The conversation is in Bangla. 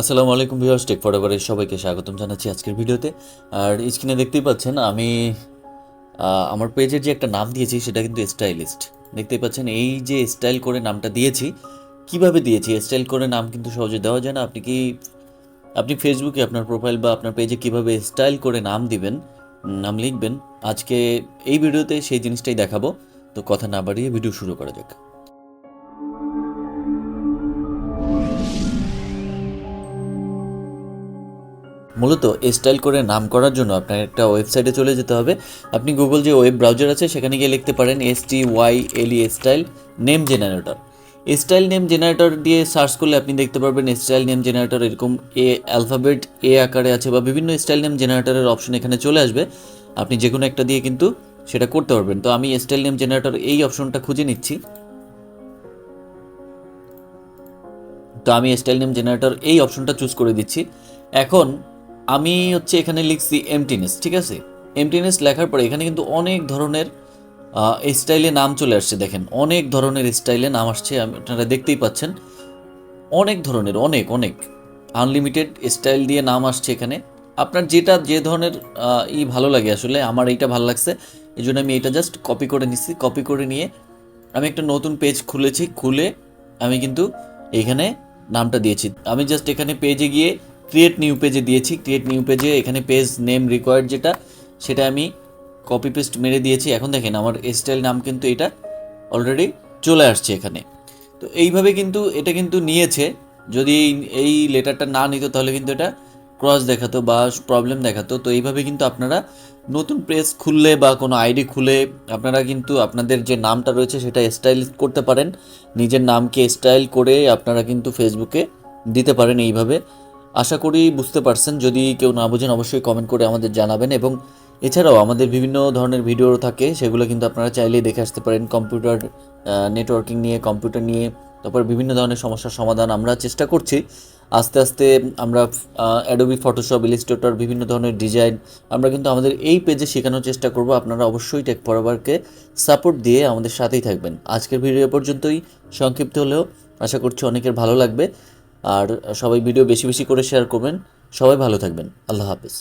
আসসালামু আলাইকুম ভিউয়ার্স, টেক ফরএভারের সবাইকে স্বাগতম জানাচ্ছি আজকের ভিডিওতে। আর স্ক্রিনে দেখতেই পাচ্ছেন, আমি আমার পেজের যে একটা নাম দিয়েছি, সেটা কিন্তু স্টাইলিস্ট। দেখতেই পাচ্ছেন, এই যে স্টাইল করে নামটা দিয়েছি, কীভাবে দিয়েছি? স্টাইল করে নাম কিন্তু সহজে দেওয়া যায় না। আপনি কি, আপনি ফেসবুকে আপনার প্রোফাইল বা আপনার পেজে কীভাবে স্টাইল করে নাম দিবেন, নাম লিখবেন, আজকে এই ভিডিওতে সেই জিনিসটাই দেখাবো। তো কথা না বাড়িয়ে ভিডিও শুরু করা যাক। মূলত স্টাইল করে নাম করার জন্য আপনার একটা ওয়েবসাইটে চলে যেতে হবে। আপনি গুগল যে ওয়েব ব্রাউজার আছে, সেখানে গিয়ে লিখতে পারেন S T Y L E style name generator style name generator দিয়ে সার্চ করলে আপনি দেখতে পারবেন স্টাইল নেম জেনারেটর এরকম এ অ্যালফাবেট এ আকারে আছে বা বিভিন্ন স্টাইল নেম জেনারেটরের অপশন এখানে চলে আসবে। আপনি যে কোনো একটা দিয়ে কিন্তু সেটা করতে পারবেন। তো আমি স্টাইল নেম জেনারেটর এই অপশনটা খুঁজে নিচ্ছি। তো আমি স্টাইল নেম জেনারেটর এই অপশনটা চুজ করে দিচ্ছি। এখন আমি হচ্ছে এখানে লিখছি এমটিনেস ঠিক আছে? এমটিনেস লেখার পরে এখানে কিন্তু অনেক ধরনের স্টাইলে নাম চলে আসছে, দেখেন। অনেক ধরনের স্টাইলে নাম আসছে আপনারা দেখতেই পাচ্ছেন। অনেক ধরনের, অনেক অনেক। আনলিমিটেড স্টাইল দিয়ে নাম আসছে এখানে। আপনার যেটা, যে ধরনের ই ভালো লাগে আসলে, আমার এইটা ভালো লাগছে। এই জন্য আমি এটা জাস্ট কপি করে নিচ্ছি কপি করে নিয়ে আমি একটা নতুন পেজ খুলেছি, খুলে আমি কিন্তু এখানে নামটা দিয়েছি। আমি জাস্ট এখানে পেজে গিয়ে ক্রিয়েট নিউ পেজে দিয়েছি। ক্রিয়েট নিউ পেজে এখানে পেজ নেম রিকোয়ার্ড যেটা, সেটা আমি কপি পেস্ট মেরে দিয়েছি। এখন দেখেন আমার স্টাইল নাম কিন্তু এটা অলরেডি চলে আসছে এখানে। তো এইভাবে কিন্তু এটা কিন্তু নিয়েছে। যদি এই- লেটারটা না নিত তাহলে কিন্তু এটা ক্রস দেখাতো বা প্রবলেম দেখাতো। তো এইভাবে কিন্তু আপনারা নতুন পেজ খুললে বা কোনো আইডি খুলে আপনারা কিন্তু আপনাদের যে নামটা রয়েছে সেটা স্টাইল করতে পারেন। নিজের নামকে স্টাইল করে আপনারা কিন্তু ফেসবুকে দিতে পারেন এইভাবে। আশা করি বুঝতে পারছেন। যদি কেউ না বোঝেন, অবশ্যই কমেন্ট করে আমাদের জানাবেন এবং এছাড়াও আমাদের বিভিন্ন ধরনের ভিডিও থাকে, সেগুলো কিন্তু আপনারা চাইলেই দেখে আসতে পারেন। কম্পিউটার নেটওয়ার্কিং নিয়ে কম্পিউটার নিয়ে, তারপর বিভিন্ন ধরনের সমস্যার সমাধান আমরা চেষ্টা করছি। আস্তে আস্তে আমরা অ্যাডোবি ফটোশপ ইলিস্ট্রেটর বিভিন্ন ধরনের ডিজাইন আমরা কিন্তু আমাদের এই পেজে শেখানোর চেষ্টা করব। আপনারা অবশ্যই টেক ফরওয়ার্ডকে সাপোর্ট দিয়ে আমাদের সাথেই থাকবেন। আজকের ভিডিও পর্যন্তই। সংক্ষিপ্ত হলেও আশা করছি অনেকের ভালো লাগবে। আর সবাই ভিডিও বেশি বেশি করে শেয়ার করবেন। সবাই ভালো থাকবেন। আল্লাহ হাফিজ।